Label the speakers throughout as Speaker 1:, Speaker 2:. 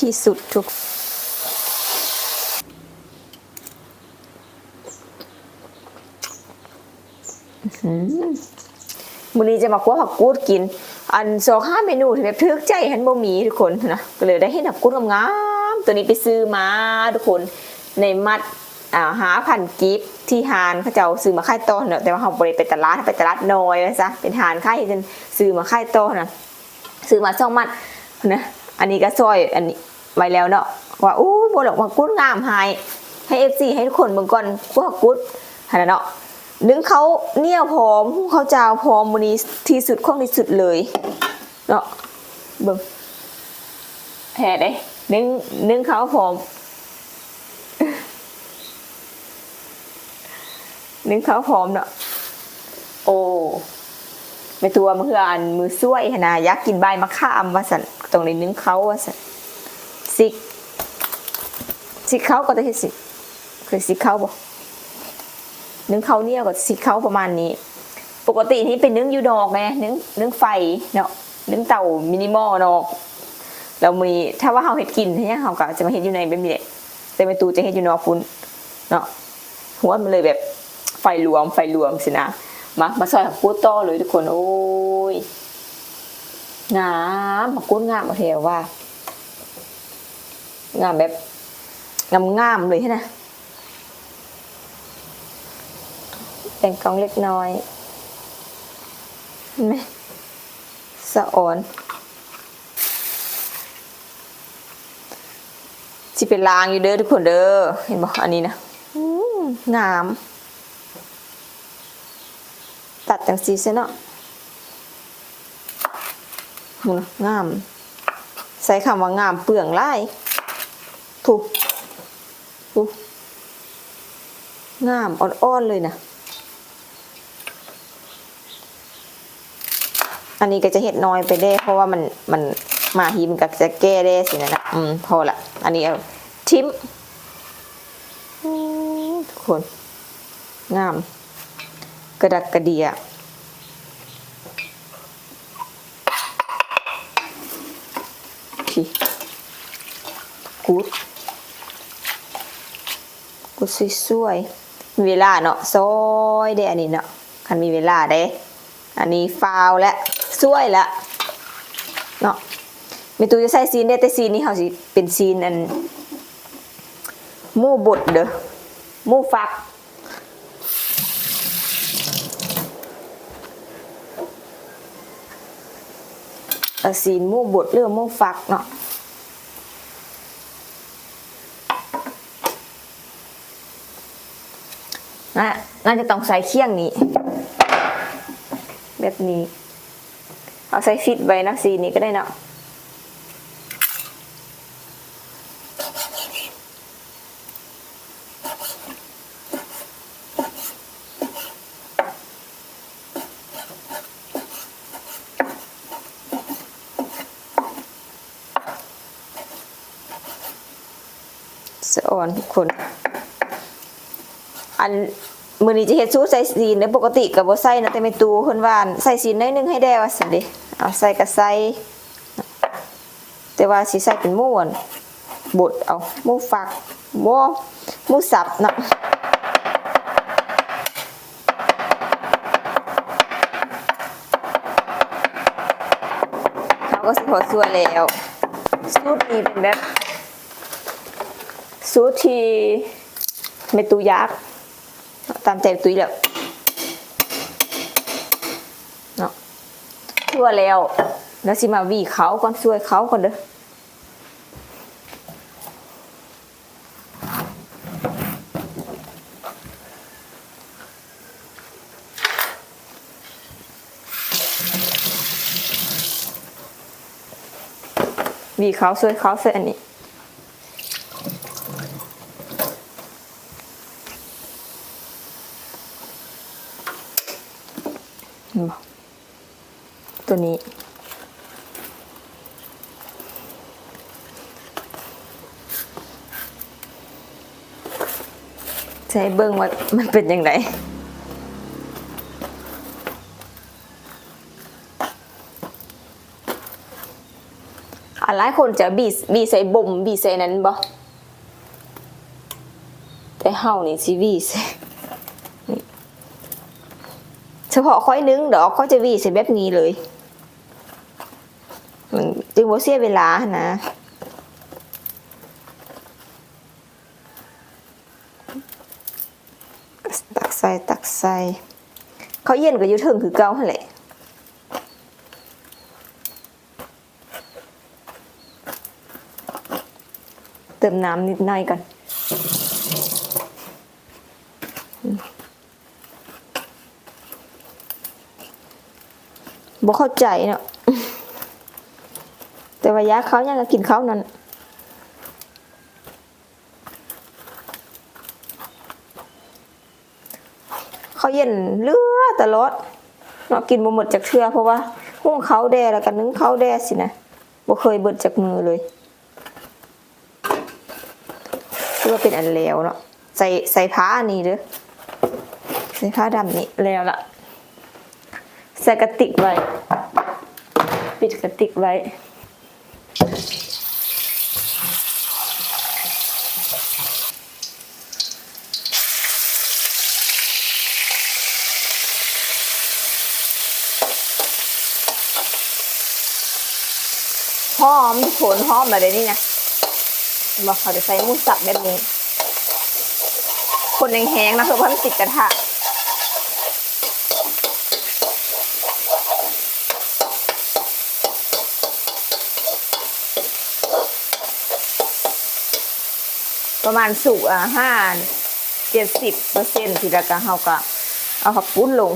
Speaker 1: ที่สุดทุกมื้อนี้จะมาคั่วผักกูดกิน อันสองห้าเมนูที่แบบทึกใจหันบ่มีทุกคนนะก็เลยได้เห็นผักกูดงามๆตัวนี้ไปซื้อมาทุกคนในมัดอ่าหาพันกิฟที่หานเขาเจ้าซื้อมาค่ายต้นเนอะแต่ว่าเขาบ่ได้ไปตลาดไปตลาดน้อยนะซะเป็นหานค่ายจนซื้อมาค่ายต้นนะซื้อมาสองมัดนะอันนี้ก็ซอยอันนี้ ไว้แล้วเนาะว่าอู้บ่หรอกผักกูดงามหายให้ FC ให้ทุกคนเบิ่งก่อนคั่วผักกูดหันเนาะนึ่งเขาเนี่ยพร้อมเขาจาวพร้อมวันนี้ที่สุดของที่สุดเลยเนาะเบิ่งแผ่ได้นึ่งนึ่งเขาพร้อมนึ่งเขาพร้อมเนาะโอ้ไปตัวมันคืออันมือซ้วยขนนะอยากกินใบมะขามว่าสันตรงนี้นึ่งเขาว่าสัน สิกสิกเขาก็ได้สิเคยสิกเขาบ่นึ่งข้าเนียกับสีขาวประมาณนี้ ปกตินี่เป็นนึ่งยูดอกไงนึ่งนึ่งไฟเนาะนึ่งเตามินิมอลเนาะแล้วมีถ้าว่าเราเฮ็ดกินเนี่ยเราก็จะมาเฮ็ดอยู่ในแบบนี้แหละแต่ไม่ตูจะเฮ็ดอยู่นอกฟุ้นเนาะหัวมันเลยแบบไฟรวมไฟรวมสินะมามาซอยผักกูดต่อเลยทุกคนโอ้ยงามผักกูดงามมาเทวว่า งามแบบงามๆเลยใช่ไหมแต่งกองเล็กน้อยเห็นไหมสะอ่อนสิเป็นลางอยู่เด้อทุกคนเด้อเห็นบ่อันนี้นะงาม ตัดจังสีซะเนาะหูนะงาม ใส่คำว่างามเปลืองไล่ ถูกถูกงามอ่อนๆเลยนะ อันนี้ก็จะเห็ดน้อยไปได้ เพราะว่ามันมันมาฮีมันก็จะแก้ได้สินะนะอืมพอละ อันนี้เอาทิมทุกคน งาม กระดักกระเดียพี่กูด กูสวยๆ เวลาเนาะซอยได้อันนี้เนาะคันมีเวลาได้ อันนี้ฟาวและสวยละเนาะมีตูจะใส่ซีนได้แต่ซีนนี้เขาสิเป็นซีนอันมู่บดเด้อมู่ฟักเอซีนมู่บดหรือมู่ฟักเนาะ น่าน่าจะต้องใส่เคี่ยงนี้ แบบนี้ เอาใส่ฟิตไว้นะสีนี้ก็ได้เนาะสะอ่อนทุกคน อันมือนี้จะเฮ็ดซูใส่ซีนเด้อปกติกับบ่ใส่นะแต่ไม่ตูเพิ่นว่านใส่ซีนน้อยนึงให้ได้ว่าซั่นเด้เอาใส่ก็ใส่แต่ว่าสิใส่เป็นมูอั่นบดเอาหมูฝักบ่หมูสับเนาะเขาก็สิพอส่วนแล้วสูตรนี้เป็นแบบสูตรที่ไม่ตูยากษ์ ตามใจตุ้ยแล้วเนาะทั่วแล้ว แล้วสิมาวีเขาก่อนช่วยเขาก่อนเด้อวีเขาช่วยเขาเสร็จอันนี้ เห็นบ่ ตัวนี้ ใช้เบิ้งว่ามันเป็นยังไงออันหลายคนจะบีบีใส่บ่มบีใส่นั้นบ่แต่เฮานี่สิบีใส่เฉพาะค่อยนึงเดอกเขาจะบีใส่แบบนี้เลย จึงบ่เสียเวลานะตักใส่ตักใส่เขาเย็นก็อยู่เทิงคือเก่าหั่นแหละเติมน้ำนิดหน่อยก่อนบ่เข้าใจเนาะ ว่ายาเขายังก็กินเขานั่นเขาเย็นเลือตลอดเนาะกินบ่หมดจากเทื่อเพราะว่าหุ้งเขาแดแล้วก็นึ่งเขาแดสินะบ่เคยเบิดจากมือเลยคือว่าเป็นอันแล้วเนาะใส่ใส่ผ้าอันนี้เด้อใส่ผ้าดำนี่แล้วละใส่กระติกไว้ ปิดกระติกไว้ หอมทุกคนหอมมาเลยนี่นะบอกเขาจะใส่มูสับแบบนี้ คนแห้งๆนะคือเพิ่มติดกระทะประมาณสุกอะห้าเจ็ดสิบเปอร์เซ็นต์ทีละกะเฮาก็เอาผักปุ้นลง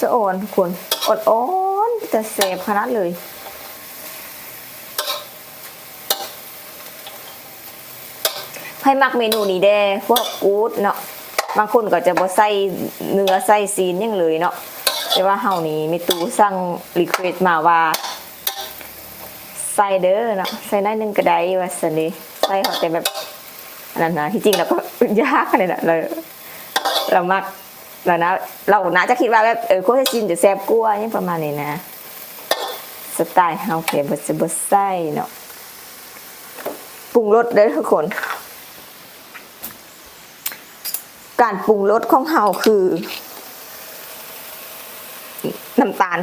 Speaker 1: สะอ่อนทุก คนอดอ้อนแต่เสพขนาดเลยให้มักเมนูนี้แด้พวกกู๊ดเนาะบางคนก็จะบ่ใส่เนื้อใส่ซีนยังเลยเนาะแต่ว่าเฮานี่มีตูสั่งรีเควสมาว่าใส่เด้อเนาะใส่ได้หนึงก็ได้ว่าซั่นเด้ใส่เขาแต่แบบอันนั้นนะที่จริงเราก็ยากขนาดนั้นเลยเรามัก เรานะเราน่าจะคิดว่าแบบเออโคตรจินจะแซ่บกลัวาอยังประมาณนี้นะสไตล์เฮาเขียนบทบทไส้เนาะปรุงรสเด้อทุกคน การปรุงรสของเฮาคือน้ำตาล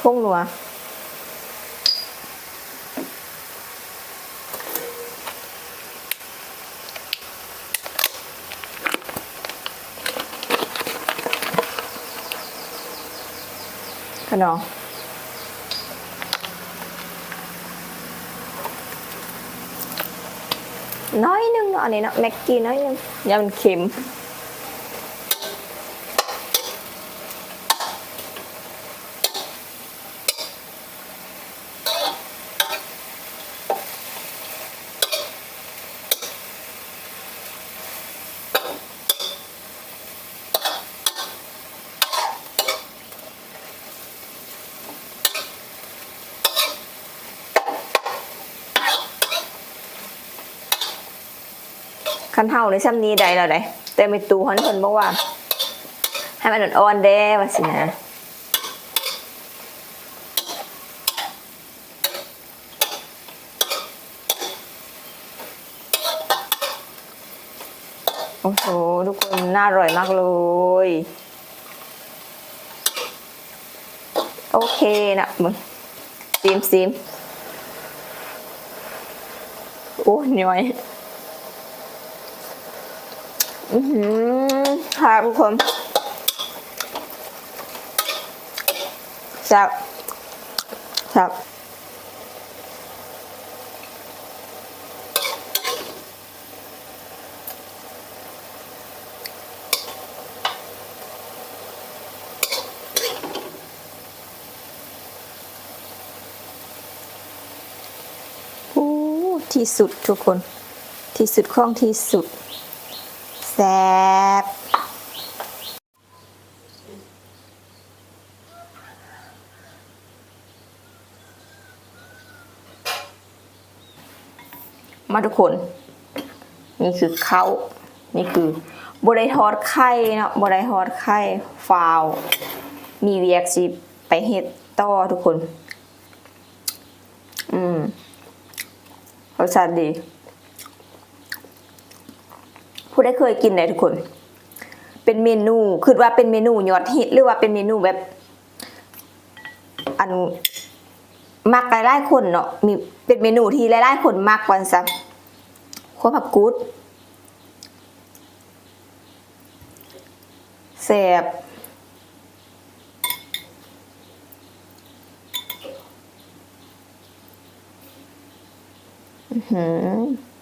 Speaker 1: พงนัว ขนมน้อยนึงอันนี้เนาะแม็กกี้น้อยนึงอย่ามันเค็ม คันเท่าในซ้ำนี้ใดแล้วได้แต่ไม่ตูฮันเพิ่นบอกว่า ให้มันอ่อนๆแด้ว่าสินะโอ้โห ทุกคนน่าอร่อยมากเลย โอเคนะมึงซิมซิมโอ้ยน้อย อือหือค่ะทุกคนแซ่บแซ่บโอ้ที่สุดทุกคน ที่สุดของที่สุด แซ่บมาทุกคน นี่คือเขานี่คือบไดทอดไข่เนาะบไดทอดไข่ฟาว มีเวียกสิไปเฮ็ดต่อทุกคน อืมรสชาติดี ได้เคยกินไหนทุกคน เป็นเมนูคือว่าเป็นเมนูยอดฮิตหรือว่าเป็นเมนูแบบ อันมักหลายๆคนเนาะมีเป็นเมนูที่หลายๆคนมักวันซะขั้วผักกูดแซบอือหือ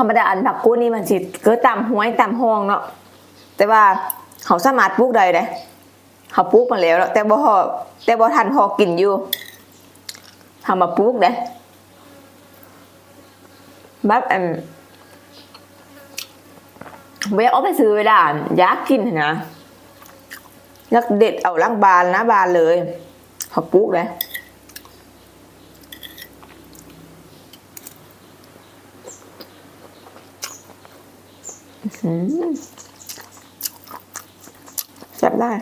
Speaker 1: ธรรมดาอันผักกูดนี่มันสิเกิดตามห้วยตามห้องเนาะแต่ว่าเขาสามารถปลูกได้เด้เขาปลูกมาแล้วแต่บ่พอแต่บ่ทันพอกินอยู่ทำมาปลูกเด้แบบอันเวลเอาไปซื้อเวลาอยากกินนะอยากเด็ดเอาล้างบานนะบานเลยเขาปลูกเลย จับได้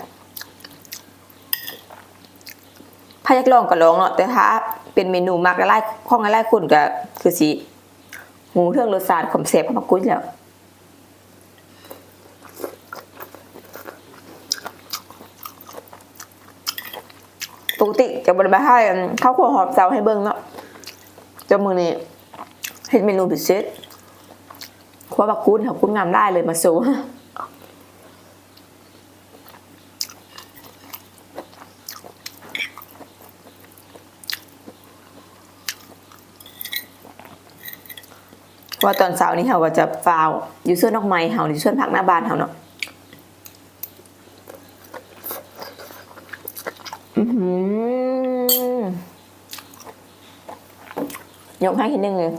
Speaker 1: ถ้ายากลองก็ลองเนาะแต่ถ้าเป็นเมนูมักไล่ข้องไล่คนก็คือสิหูเรื่องรสชาติขมเสพของมักกุ้ยแล้วปกติจะบริบาให้ข้าวขัวหอบเซาให้เบิ้งเนาะจามือนี้เห็นเมนูพิเศษ ขัวบักกุ้นค่ะกุ้นงามได้เลยมาสูว่าตอนเช้านี้เขาก็จะฟาวอยู่ส่วนนอกไม้เขาอยู่ส่วนผักหน้าบ้านเขาเนาะอื้อหือยกให้ทีหนึ่งเลย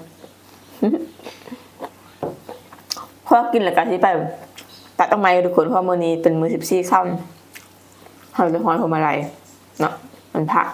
Speaker 1: พอกินแล้วกันที่ไปตัดออกมาทุกคนเพราะมื้อนี้เป็นมื้อสิบสี่ค่ำเขาจะหอยพวงมาลัยเนาะมันผัก